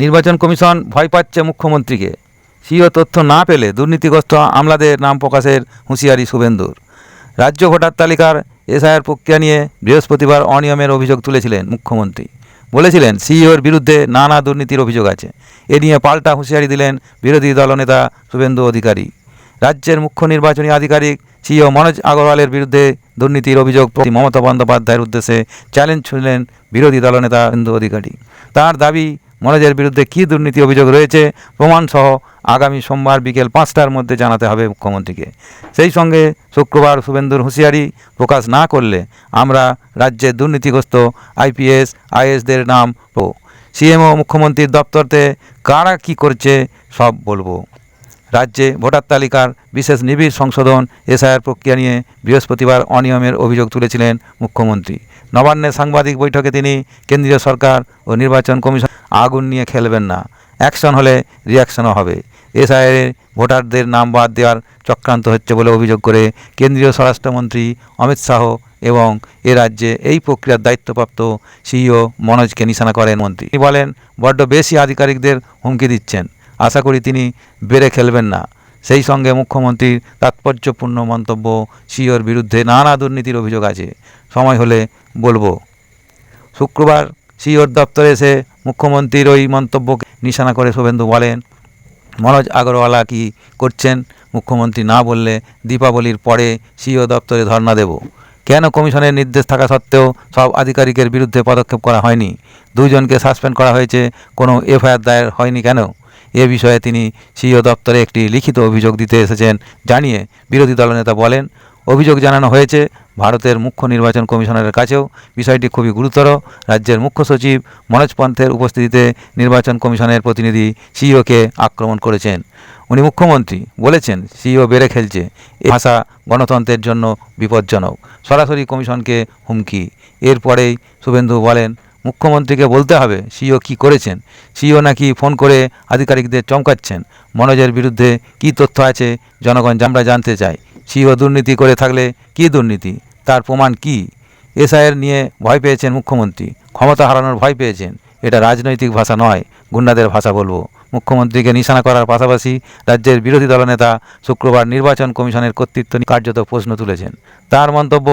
নির্বাচন কমিশন ভয় পাচ্ছে মুখ্যমন্ত্রীকে। সিও তথ্য না পেলে দুর্নীতিগ্রস্ত আমলাদের নাম প্রকাশের হুঁশিয়ারি শুভেন্দুর। রাজ্য ভোটার তালিকার এসআইআর প্রক্রিয়া নিয়ে বৃহস্পতিবার অনিয়মের অভিযোগ তুলেছিলেন মুখ্যমন্ত্রী। বলেছিলেন, সিইওর বিরুদ্ধে নানা দুর্নীতির অভিযোগ আছে। এ নিয়ে পাল্টা হুঁশিয়ারি দিলেন বিরোধী দলনেতা শুভেন্দু অধিকারী। রাজ্যের মুখ্য নির্বাচনী আধিকারিক সিইও মনোজ আগরওয়ালের বিরুদ্ধে দুর্নীতির অভিযোগ প্রতি মমতা বন্দ্যোপাধ্যায়ের উদ্দেশ্যে চ্যালেঞ্জ ছুঁলেন বিরোধী দলনেতা শুভেন্দু অধিকারী। তার দাবি মনোজের বিরুদ্ধে কী দুর্নীতি অভিযোগ রয়েছে, প্রমাণসহ আগামী সোমবার বিকেল পাঁচটার মধ্যে জানাতে হবে মুখ্যমন্ত্রীকে। সেই সঙ্গে শুক্রবার শুভেন্দুর হুঁশিয়ারি প্রকাশ না করলে আমরা রাজ্যের দুর্নীতিগ্রস্ত আইপিএস, আইএসদের নাম ও সিএমও মুখ্যমন্ত্রীর দপ্তরতে কারা কি করছে সব বলব। রাজ্যে ভোটার তালিকার বিশেষ নিবিড় সংশোধন, এসআইআর প্রক্রিয়া নিয়ে বৃহস্পতিবার অনিয়মের অভিযোগ তুলেছিলেন মুখ্যমন্ত্রী। নবান্নের সাংবাদিক বৈঠকে তিনি কেন্দ্রীয় সরকার ও নির্বাচন কমিশন আগুন নিয়ে খেলবেন না। অ্যাকশন হলে রিয়াকশনও হবে। এসআইআরে ভোটারদের নাম বাদ দেওয়ার চক্রান্ত হচ্ছে বলে অভিযোগ করে কেন্দ্রীয় স্বরাষ্ট্রমন্ত্রী অমিত শাহ এবং এ রাজ্যে এই প্রক্রিয়ার দায়িত্বপ্রাপ্ত সিইও মনোজকে নিশানা করেন মন্ত্রী। তিনি বলেন, বড্ড বেশি আধিকারিকদের হুমকি দিচ্ছেন। আশা করি তিনি বেড়ে খেলবেন না। সেই সঙ্গে মুখ্যমন্ত্রীর তাৎপর্যপূর্ণ মন্তব্য সিওর বিরুদ্ধে নানা দুর্নীতির অভিযোগ আছে। সময় হলে বলব। শুক্রবার সিওর দপ্তরে এসে মুখ্যমন্ত্রীর ওই মন্তব্যকে নিশানা করে শুভেন্দু বলেন, মনোজ আগরওয়ালা কি করছেন? মুখ্যমন্ত্রী না বললে দীপাবলির পরে সিও দপ্তরে ধর্ণা দেব। কেন কমিশনের নির্দেশ থাকা সত্ত্বেও সব আধিকারিকের বিরুদ্ধে পদক্ষেপ করা হয়নি? দুইজনকে সাসপেন্ড করা হয়েছে, কোনো এফআইআর দায়ের হয়নি কেন? এ বিষয়ে তিনি সিও দপ্তরে একটি লিখিত অভিযোগ দিতে এসেছেন জানিয়ে বিরোধী দলনেতা বলেন অভিযোগ জানানো হয়েছে, ভারতের মুখ্য নির্বাচন কমিশনারের কাছেও। বিষয়টি খুবই গুরুতর। রাজ্যের মুখ্য সচিব মনোজ পন্থের উপস্থিতিতে নির্বাচন কমিশনের প্রতিনিধি সিইওকে আক্রমণ করেছেন। উনি মুখ্যমন্ত্রী বলেছেন, সিইও বেড়ে খেলছে। এ ভাষা গণতন্ত্রের জন্য বিপজ্জনক। সরাসরি কমিশনকে হুমকি। এরপরেই শুভেন্দু বলেন, মুখ্যমন্ত্রীকে বলতে হবে সিও কি করেছেন। সিও নাকি ফোন করে আধিকারিকদের চমকাচ্ছেন। মনোজের বিরুদ্ধে কি তথ্য আছে, জনগণ আমরা জানতে চাই। সিও দুর্নীতি করে থাকলে কি দুর্নীতি? তার প্রমাণ কি? এসআইয়ের নিয়ে ভয় পেয়েছেন মুখ্যমন্ত্রী। ক্ষমতা হারানোর ভয় পেয়েছেন। এটা রাজনৈতিক ভাষা নয়, গুন্ডাদের ভাষা বলব। মুখ্যমন্ত্রীকে নিশানা করার পাশাপাশি রাজ্যের বিরোধী দলনেতা শুক্রবার নির্বাচন কমিশনের কর্তৃত্ব কার্যত প্রশ্ন তুলেছেন। তার মন্তব্য,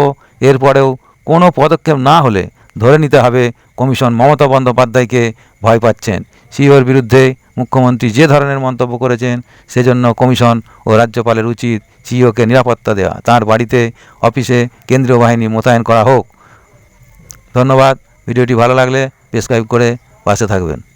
এরপরেও কোনো পদক্ষেপ না হলে ধরে নিতে হবে কমিশন মমতা বন্দ্যোপাধ্যায়কে ভয় পাচ্ছেন। সিওর বিরুদ্ধে মুখ্যমন্ত্রী যে ধরনের মন্তব্য করেছেন, সেজন্য কমিশন ও রাজ্যপালের উচিত সিইওকে নিরাপত্তা দেওয়া। তার বাড়িতে, অফিসে কেন্দ্রীয় বাহিনী মোতায়েন করা হোক। ধন্যবাদ। ভিডিওটি ভালো লাগলে সাবস্ক্রাইব করে পাশে থাকবেন।